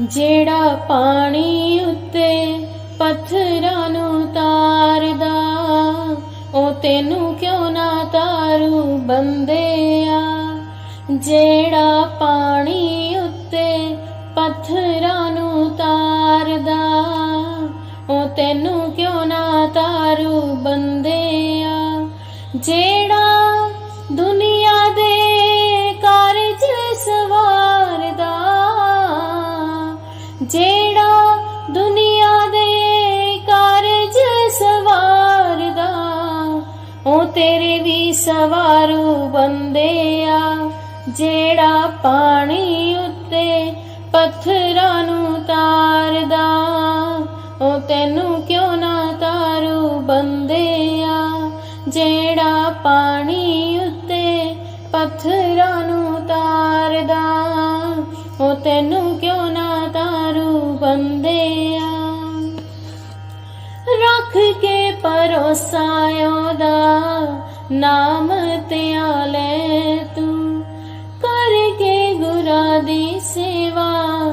ਜਿਹੜਾ ਪਾਣੀ ਉੱਤੇ ਪੱਥਰਾਂ ਨੂੰ ਤਾਰਦਾ, ਉਹ ਤੈਨੂੰ ਕਿਉਂ ਨਾ ਤਾਰੂ ਬੰਦਿਆ? ਜਿਹੜਾ ਪਾਣੀ ਉੱਤੇ ਪੱਥਰਾਂ ਨੂੰ ਤਾਰਦਾ, ਉਹ ਤੈਨੂੰ ਕਿਉਂ ਨਾ ਤਾਰੂ ਬੰਦਿਆ? ਜਿਹੜਾ ਜਿਹੜਾ ਦੁਨੀਆ ਦੇ ਕਾਰਜ ਸਵਾਰਦਾ, ਉਹ ਤੇਰੇ ਵੀ ਸਵਾਰੂ ਬੰਦਿਆ ਜਿਹੜਾ ਪਾਣੀ ਉੱਤੇ ਪੱਥਰਾਂ ਨੂੰ ਤਾਰਦਾ, ਉਹ ਤੈਨੂੰ ਕਿਉਂ ਨਾ ਤਾਰੂ ਬੰਦਿਆ ਜਿਹੜਾ ਪਾਣੀ ਉੱਤੇ ਪੱਥਰਾਂ ਨੂੰ ਤਾਰਦਾ, ਉਹ ਤੈਨੂੰ ਕਿਉਂ ਨਾ ਤਾਰੂ ਬੰਦਿਆ ਰੱਖ ਕੇ ਪਰੋਸਾ ਉਹਦਾ, ਨਾਮ ਧਿਆਲੇ ਤੂੰ। ਕਰਕੇ ਗੁਰਾਂ ਦੀ ਸੇਵਾ,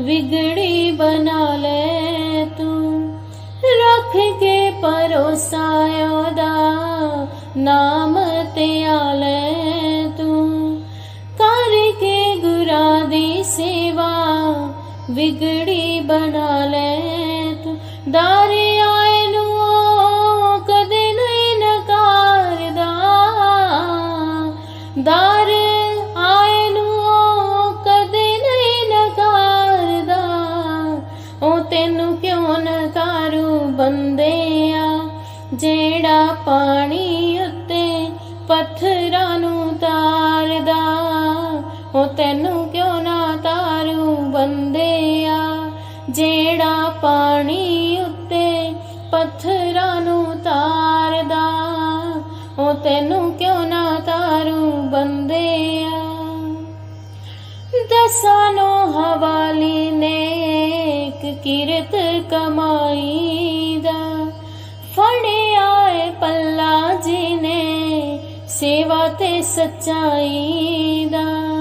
ਵਿਗੜੀ ਬਣਾ ਲੈ ਤੂੰ। ਰੱਖ ਕੇ ਪਰੋਸਾ ਉਹਦਾ, ਨਾਮ ਵਿਗੜੀ ਬਣਾ ਲੈ ਤੂੰ। ਦਾਰੇ ਆਏ ਨੂੰ ਕਦੇ ਨਹੀਂ ਨਕਾਰਦਾ। ਦਰ ਆਏ ਨੂੰ ਕਦੇ ਨਹੀਂ ਨਕਾਰਦਾ। ਉਹ ਤੈਨੂੰ ਕਿਉਂ ਨਕਾਰੂ ਬੰਦਿਆ ਜਿਹੜਾ ਪਾਣੀ ਉੱਤੇ ਪੱਥਰਾਂ ਨੂੰ ਤਾਰਦਾ, ਉਹ ਤੈਨੂੰ ਬੰਦਿਆ, ਜਿਹੜਾ ਪਾਣੀ ਉੱਤੇ ਪੱਥਰਾਂ ਨੂੰ ਤਾਰਦਾ, ਉਹ ਤੈਨੂੰ ਕਿਉਂ ਨਾ ਤਾਰੂ ਬੰਦਿਆ? ਦਸਾਂ ਨੂੰ ਹਵਾਲੀ ਨੇਕ ਕਿਰਤ ਕਮਾਈ ਦਾ ਫੜਿਆ ਏ ਪੱਲਾ ਜੀ ਨੇ ਸੇਵਾ ਤੇ ਸਚਾਈ ਦਾ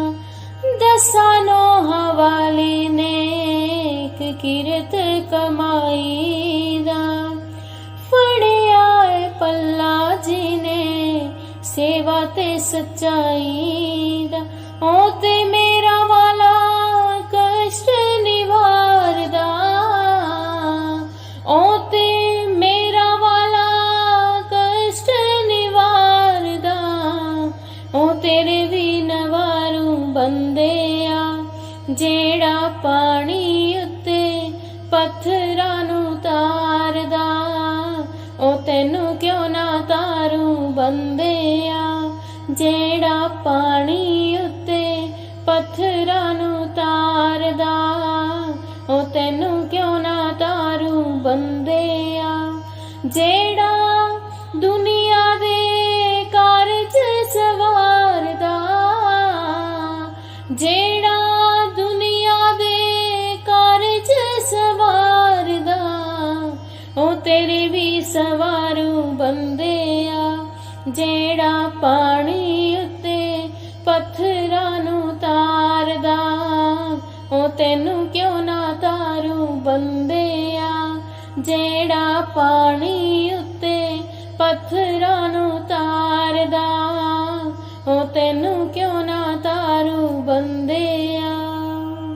ਦਸਾਂ ਨੂੰ ਹਵਾਲੀ ਨੇਕ ਕਿਰਤ ਕਮਾਈ ਦਾ ਫੜਿਆ ਏ ਪੱਲਾ ਜੀ ਨੇ ਸੇਵਾ ਤੇ ਸੱਚਾਈ ਦਾ ਉਹ ਤੇ ਮੇਰਾ ਵਾਲਾ ਕਸ਼ਟ ਨਿਵਾਰਦਾ। ਉਹ ਤੇ ਬੰਦਿਆ, ਜਿਹੜਾ ਪਾਣੀ ਉੱਤੇ ਪੱਥਰਾਂ ਨੂੰ ਤਾਰਦਾ, ਉਹ ਤੈਨੂੰ ਕਿਉਂ ਨਾ ਤਾਰੂ ਬੰਦਿਆ? ਜਿਹੜਾ ਪਾਣੀ ਉੱਤੇ ਪੱਥਰਾਂ ਨੂੰ ਤਾਰਦਾ, ਉਹ ਤੈਨੂੰ ਕਿਉਂ ਨਾ ਤਾਰੂ ਬੰਦਿਆ? ਜਿਹੜਾ ਜਿਹੜਾ ਦੁਨੀਆ ਦੇ ਕਾਰਜ ਸਵਾਰਦਾ, ਉਹ ਤੇਰੇ ਵੀ ਸਵਾਰੂ ਬੰਦਿਆ ਜਿਹੜਾ ਪਾਣੀ ਉੱਤੇ ਪੱਥਰਾਂ ਨੂੰ ਤਾਰਦਾ, ਉਹ ਤੈਨੂੰ ਕਿਉਂ ਨਾ ਤਾਰੂ ਬੰਦਿਆ ਜਿਹੜਾ ਪਾਣੀ ਉੱਤੇ ਪੱਥਰਾਂ ਨੂੰ ਤਾਰਦਾ, ਉਹ ਤੈਨੂੰ